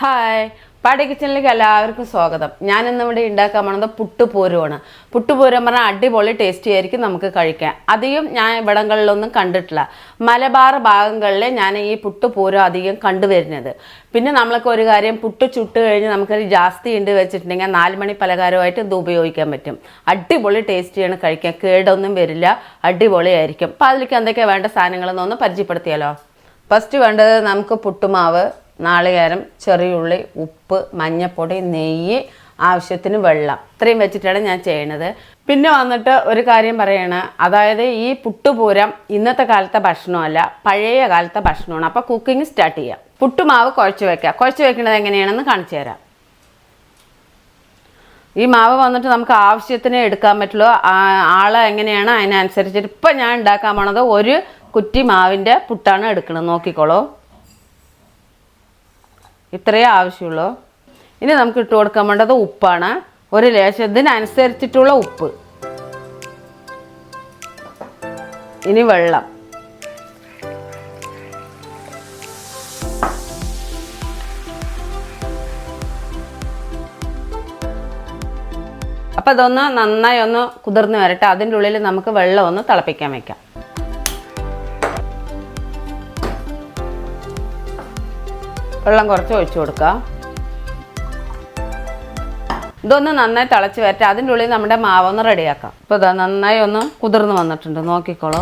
Hi. പാടി കിച്ചണിലേക്ക് എല്ലാവർക്കും സ്വാഗതം. ഞാൻ ഇന്ന് ഇവിടെ ഉണ്ടാക്കാൻ പോണത് പുട്ടുപൂരമാണ് പുട്ടുപൂരം പറഞ്ഞാൽ അടിപൊളി ടേസ്റ്റി ആയിരിക്കും നമുക്ക് കഴിക്കാം അധികം ഞാൻ ഇവിടങ്ങളിലൊന്നും കണ്ടിട്ടില്ല. മലബാർ ഭാഗങ്ങളിൽ ഞാൻ ഈ പുട്ടുപൂരം അധികം കണ്ടുവരുന്നത് പിന്നെ നമ്മൾക്ക് ഒരു കാര്യം പുട്ട് ചുട്ട് കഴിഞ്ഞ് നമുക്കൊരു ജാസ്തി ഉണ്ട് വെച്ചിട്ടുണ്ടെങ്കിൽ നാല് മണി പലഹാരമായിട്ട് ഇത് ഉപയോഗിക്കാൻ പറ്റും. അടിപൊളി ടേസ്റ്റിയാണ് കഴിക്കാൻ. കേടൊന്നും വരില്ല. അടിപൊളിയായിരിക്കും അപ്പോൾ അതിലേക്ക് എന്തൊക്കെയാണ് വേണ്ട സാധനങ്ങളെന്നൊന്ന് പരിചയപ്പെടുത്തിയാലോ? ഫസ്റ്റ് വേണ്ടത് നമുക്ക് പുട്ടുമാവ് നാളികേരം ചെറിയുള്ളി ഉപ്പ് മഞ്ഞപ്പൊടി നെയ്യ് ആവശ്യത്തിന് വെള്ളം. ഇത്രയും വെച്ചിട്ടാണ് ഞാൻ ചെയ്യണത്. പിന്നെ വന്നിട്ട് ഒരു കാര്യം പറയണ. അതായത് ഈ പുട്ടുപൂരം ഇന്നത്തെ കാലത്തെ ഭക്ഷണമല്ല പഴയ കാലത്തെ ഭക്ഷണമാണ്. അപ്പോൾ കുക്കിംഗ് സ്റ്റാർട്ട് ചെയ്യാം. പുട്ടുമാവ് കുഴച്ച് വെക്കുക കുഴച്ച് വെക്കുന്നത് എങ്ങനെയാണെന്ന് കാണിച്ചു തരാം. ഈ മാവ് വന്നിട്ട് നമുക്ക് ആവശ്യത്തിന് എടുക്കാൻ പറ്റുള്ളൂ. ആൾ എങ്ങനെയാണ് അതിനനുസരിച്ചിട്ട് ഇപ്പം ഞാൻ ഉണ്ടാക്കാൻ പോണത് ഒരു കുറ്റി മാവിന്റെ പുട്ടാണ് എടുക്കുന്നത് നോക്കിക്കോളൂ. ഇത്രയേ ആവശ്യമുള്ളൂ. ഇനി നമുക്ക് ഇട്ട് കൊടുക്കാൻ വേണ്ടത് ഉപ്പാണ്. ഒരു ലേശം ഇതിനനുസരിച്ചിട്ടുള്ള ഉപ്പ്. ഇനി വെള്ളം. അപ്പം അതൊന്ന് നന്നായി ഒന്ന് കുതിർന്ന് വരട്ടെ. അതിന്റെ ഉള്ളിൽ നമുക്ക് വെള്ളം ഒന്ന് തിളപ്പിക്കാൻ വെക്കാം. വെള്ളം കുറച്ച് ഒഴിച്ചു കൊടുക്കുക ഇതൊന്ന് നന്നായി തിളച്ച് വരട്ടെ. അതിന്റെ ഉള്ളിൽ നമ്മുടെ മാവൊന്ന് റെഡിയാക്കാം. ഇപ്പോൾ ഇതാ നന്നായി ഒന്ന് കുതിർന്ന് വന്നിട്ടുണ്ട്. നോക്കിക്കോളൂ.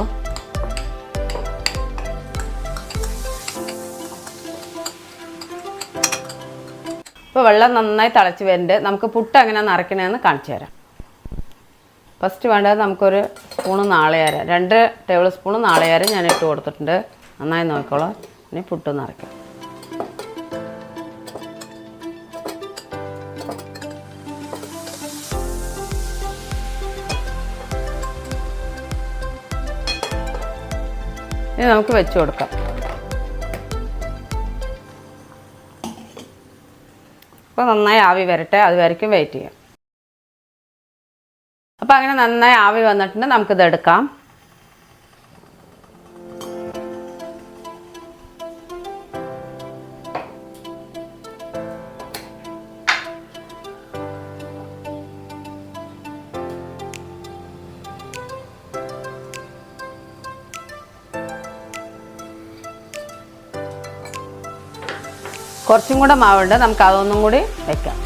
ഇപ്പോൾ വെള്ളം നന്നായി തിളച്ച് വരുന്നുണ്ട് നമുക്ക് പുട്ട് അങ്ങനെ നിറയ്ക്കണമെന്ന് കാണിച്ചു തരാം. ഫസ്റ്റ് വേണ്ടത് നമുക്കൊരു സ്പൂണ് നാളെയാരം രണ്ട് ടേബിൾ സ്പൂണ് നാളെയാരം ഞാൻ ഇട്ട് കൊടുത്തിട്ടുണ്ട്. നന്നായി നോക്കിക്കോളാം. ഇനി പുട്ട് നിറയ്ക്കാം. ഇനി നമുക്ക് വെച്ച് കൊടുക്കാം. അപ്പോൾ നന്നായി ആവി വരട്ടെ അത് വെയിറ്റ് ചെയ്യാം. അപ്പോൾ അങ്ങനെ നന്നായി ആവി വന്നിട്ടുണ്ട് നമുക്കിത് എടുക്കാം. കുറച്ചും കൂടെ മാവുണ്ട്. നമുക്ക് അതൊന്നും കൂടി വെക്കാം.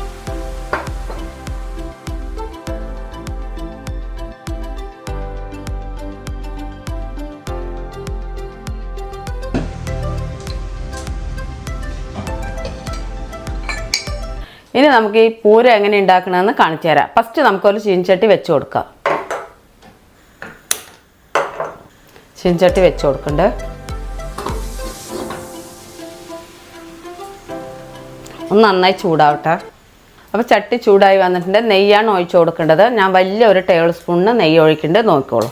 ഇനി നമുക്ക് ഈ പൂര എങ്ങനെ ഉണ്ടാക്കണമെന്ന് കാണിച്ചു തരാം. ഫസ്റ്റ് നമുക്കൊരു ചീൻചട്ടി വെച്ച് കൊടുക്കാം. ചീൻചട്ടി വെച്ച് കൊടുക്കണ്ട്. ഒന്ന് നന്നായി ചൂടാവട്ടെ. അപ്പോൾ ചട്ടി ചൂടായി വന്നിട്ടുണ്ട്. നെയ്യാണ് ഒഴിച്ചു കൊടുക്കേണ്ടത്. ഞാൻ വലിയ ഒരു ടേബിൾ സ്പൂണിന് നെയ്യ് ഒഴിക്കേണ്ടത് നോക്കിക്കോളൂ.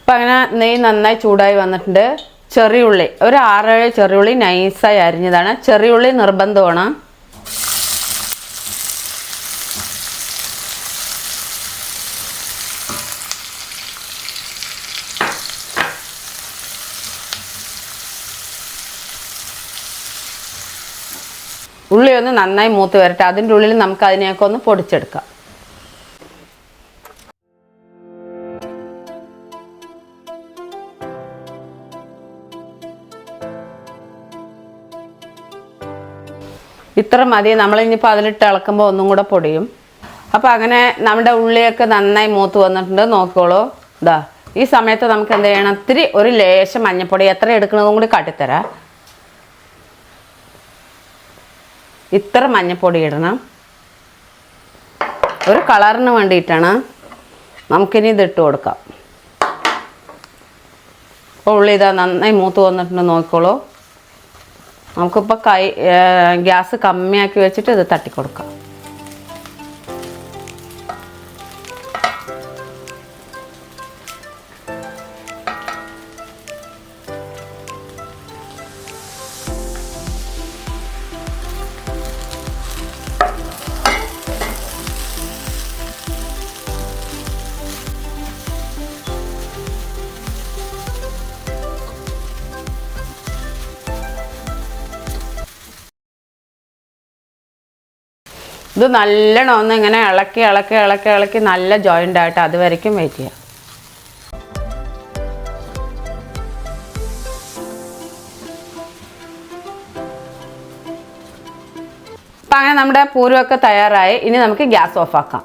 അപ്പം അങ്ങനെ നെയ്യ് നന്നായി ചൂടായി വന്നിട്ടുണ്ട്. ചെറിയുള്ളി. ഒരു ആറേഴ് ചെറിയുള്ളി നൈസായി അരിഞ്ഞതാണ്. ചെറിയുള്ളി നിർബന്ധമാണ്. ഉള്ളി ഒന്ന് നന്നായി മൂത്ത് വരട്ടെ. അതിന്റെ ഉള്ളിൽ നമുക്ക് അതിനെയൊക്കെ ഒന്ന് പൊടിച്ചെടുക്കാം. ഇത്ര മതി. നമ്മളിനിയിപ്പോൾ അതിലിട്ട് ഇളക്കുമ്പോൾ ഒന്നും കൂടെ പൊടിയും. അപ്പോൾ അങ്ങനെ നമ്മുടെ ഉള്ളിയൊക്കെ നന്നായി മൂത്ത് വന്നിട്ടുണ്ട്. നോക്കോളൂ ഇതാ ഈ സമയത്ത് നമുക്ക് എന്ത് ചെയ്യണം? ഇത്തിരി ഒരു ലേശം മഞ്ഞപ്പൊടി എത്ര എടുക്കണതും കൂടി കാട്ടിത്തരാം. ഇത്ര മഞ്ഞപ്പൊടി ഇടണം. ഒരു കളറിന് വേണ്ടിയിട്ടാണ് നമുക്കിനി ഇതിട്ട് കൊടുക്കാം. അപ്പോൾ ഉള്ളി ഇതാ നന്നായി മൂത്ത് വന്നിട്ടുണ്ട് നോക്കിക്കോളൂ. നമുക്കിപ്പോൾ കൈ ഗ്യാസ് കമ്മിയാക്കി വെച്ചിട്ട് ഇത് തട്ടിക്കൊടുക്കാം. ഇത് നല്ലോണം ഒന്ന് ഇങ്ങനെ ഇളക്കി ഇളക്കി ഇളക്കി ഇളക്കി നല്ല ജോയിന്റ് ആയിട്ട് അതുവരയ്ക്കും വെയിറ്റ് ചെയ്യാം. അപ്പം അങ്ങനെ നമ്മുടെ പൂരമൊക്കെ തയ്യാറായി. ഇനി നമുക്ക് ഗ്യാസ് ഓഫ് ആക്കാം.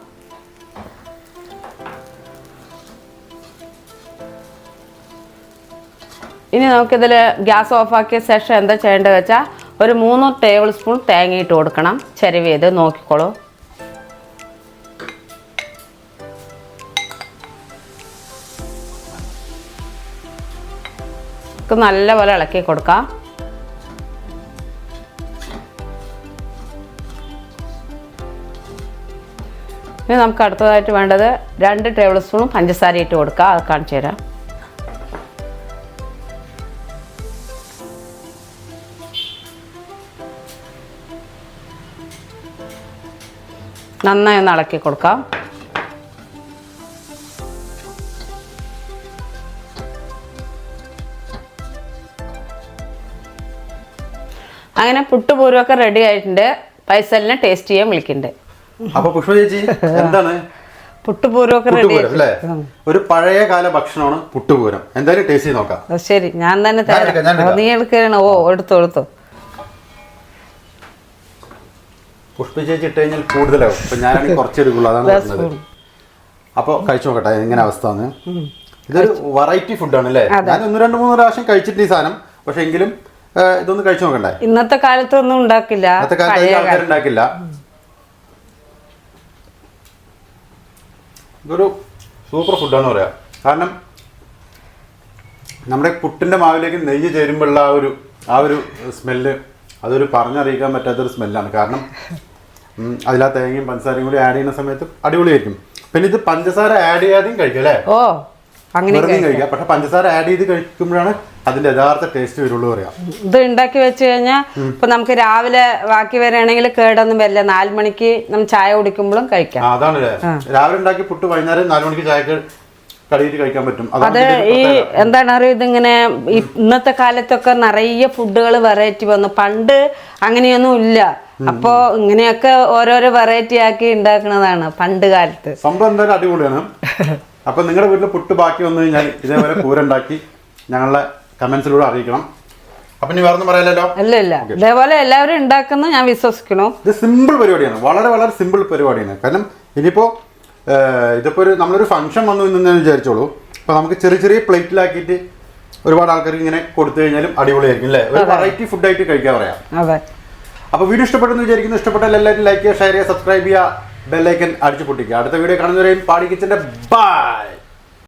ഇനി നമുക്കിതിൽ ഗ്യാസ് ഓഫാക്കിയ ശേഷം എന്താ ചെയ്യേണ്ടത് വെച്ചാൽ ഒരു മൂന്ന് ടേബിൾ സ്പൂൺ തേങ്ങ ഇട്ട് കൊടുക്കണം. ചെരുവ് ചെയ്ത് നോക്കിക്കോളൂ. നല്ലപോലെ ഇളക്കി കൊടുക്കാം. ഇനി നമുക്ക് അടുത്തതായിട്ട് വേണ്ടത് രണ്ട് ടേബിൾ സ്പൂൺ പഞ്ചസാര ഇട്ട് കൊടുക്കുക അത് കാണിച്ചു തരാം. നന്നായി ഒന്ന് ഇളക്കി കൊടുക്കാം. അങ്ങനെ പുട്ടുപൂരമൊക്കെ റെഡി ആയിട്ടുണ്ട്. പൈസലിനെ ടേസ്റ്റ് ചെയ്യാൻ വിളിക്കുന്നുണ്ട്. അപ്പൊ പുഷ്പ ചേച്ചി എന്താണ്? പുട്ടുപൂരമൊക്കെ റെഡി ഒരു പഴയ കാല ഭക്ഷണമാണ് പുട്ടുപൂരം. എന്തായാലും ടേസ്റ്റ് ചെയ്ത് നോക്കാം. ശരി. ഞാൻ തന്നെ. നീ എടുക്കണോ ഓ എടുത്തു എടുത്തു. പുഷ്പ ചേച്ചി ഇട്ട് കഴിഞ്ഞാൽ കൂടുതലാവും. അപ്പൊ ഞാനാണെങ്കിൽ കുറച്ച് എടുക്കുള്ളൂ അതാണ് പറഞ്ഞത്. അപ്പൊ കഴിച്ചു നോക്കട്ടെ എങ്ങനെ അവസ്ഥ എന്ന് ഇതൊരു വെറൈറ്റി ഫുഡാണ് അല്ലേ? ഞാൻ ഒന്ന് രണ്ട് മൂന്ന് പ്രാവശ്യം കഴിച്ചിട്ട് ഈ സാധനം. പക്ഷെ എങ്കിലും ഇതൊന്നും കഴിച്ചു നോക്കണ്ടേ? ഇന്നത്തെ കാലത്തൊന്നും ഉണ്ടാക്കില്ല. ഇന്നത്തെ കാലത്ത് ആൾക്കാർ ഉണ്ടാക്കില്ല. ഇതൊരു സൂപ്പർ ഫുഡാണ് പറയാ. കാരണം നമ്മുടെ പുട്ടിന്റെ മാവിലേക്ക് നെയ്യ് ചേരുമ്പോഴുള്ള ആ ഒരു ആ ഒരു സ്മെല്ല് അതൊരു പറഞ്ഞറിയിക്കാൻ പറ്റാത്തൊരു സ്മെല്ലാണ് കാരണം അതിലാ തേങ്ങയും പഞ്ചസാരയും കൂടി ആഡ് ചെയ്യുന്ന സമയത്ത് അടിപൊളിയായിരിക്കും. പിന്നെ ഇത് പഞ്ചസാര ആഡ് ചെയ്യാതെയും കഴിക്കും അല്ലേ? ഓ അങ്ങനെ കഴിക്കാം. പക്ഷെ പഞ്ചസാര ആഡ് ചെയ്ത് കഴിക്കുമ്പോഴാണ് അതിന്റെ യഥാർത്ഥ ടേസ്റ്റ് വരുള്ളൂ പറയാം ഇത് ഉണ്ടാക്കി വെച്ച് കഴിഞ്ഞാൽ ഇപ്പൊ നമുക്ക് രാവിലെ ബാക്കി വരികയാണെങ്കിൽ കേടൊന്നും വരില്ല. നാല് മണിക്ക് നമ്മൾ ചായ കുടിക്കുമ്പോഴും കഴിക്കാം. അതാണ് രാവിലെ ഉണ്ടാക്കി പുട്ട് വൈകുന്നേരം നാലുമണിക്ക് മണിക്ക് ചായക്ക് കടിയിട്ട് കഴിക്കാൻ പറ്റും. അത് ഈ എന്താണ് അറിയോ ഇതിങ്ങനെ ഇന്നത്തെ കാലത്തൊക്കെ നിറയെ ഫുഡുകൾ വെറൈറ്റി വന്നു. പണ്ട് അങ്ങനെയൊന്നും ഇല്ല. അപ്പോ ഇങ്ങനെയൊക്കെ ഓരോരോ വെറൈറ്റി ആക്കി ഉണ്ടാക്കുന്നതാണ് പണ്ട് കാലത്ത്. സംഭവം എന്തായാലും അടിപൊളിയാണ്. അപ്പൊ നിങ്ങളുടെ വീട്ടിൽ പുട്ട് ബാക്കി വന്നു കഴിഞ്ഞാൽ ഇതേപോലെ കൂരുണ്ടാക്കി ഞങ്ങളുടെ കമന്റ്സിലൂടെ അറിയിക്കണം. അപ്പൊ ഇനി വേറെ പറയാലോ അല്ല ഇല്ല. ഇതേപോലെ എല്ലാവരും ഉണ്ടാക്കുന്ന ഞാൻ വിശ്വസിക്കണു ഇത് സിമ്പിൾ പരിപാടിയാണ്. വളരെ വളരെ സിമ്പിൾ പരിപാടിയാണ്. കാരണം ഇനിയിപ്പോ ഏഹ്, ഇതിപ്പോ ഒരു നമ്മളൊരു ഫംഗ്ഷൻ വന്നു എന്ന് വിചാരിച്ചോളൂ. അപ്പോൾ നമുക്ക് ചെറിയ ചെറിയ പ്ലേറ്റിലാക്കിയിട്ട് ഒരുപാട് ആൾക്കാർക്ക് ഇങ്ങനെ കൊടുത്തു കഴിഞ്ഞാലും അടിപൊളിയായിരിക്കും അല്ലേ? ഒരു വെറൈറ്റി ഫുഡായിട്ട് കഴിക്കാൻ പറയാം. അതെ. അപ്പോൾ വീഡിയോ ഇഷ്ടപ്പെട്ടെന്ന് വിചാരിക്കുന്നു. ഇഷ്ടപ്പെട്ടാൽ എല്ലാവരും ലൈക്ക് ചെയ്യുക ഷെയർ ചെയ്യുക സബ്സ്ക്രൈബ് ചെയ്യുക ബെല്ലൈക്കൻ അടിച്ചു പൊട്ടിക്കുക. അടുത്ത വീഡിയോ കാണുന്നവരെയും പാടി കിച്ചന്റെ ബൈ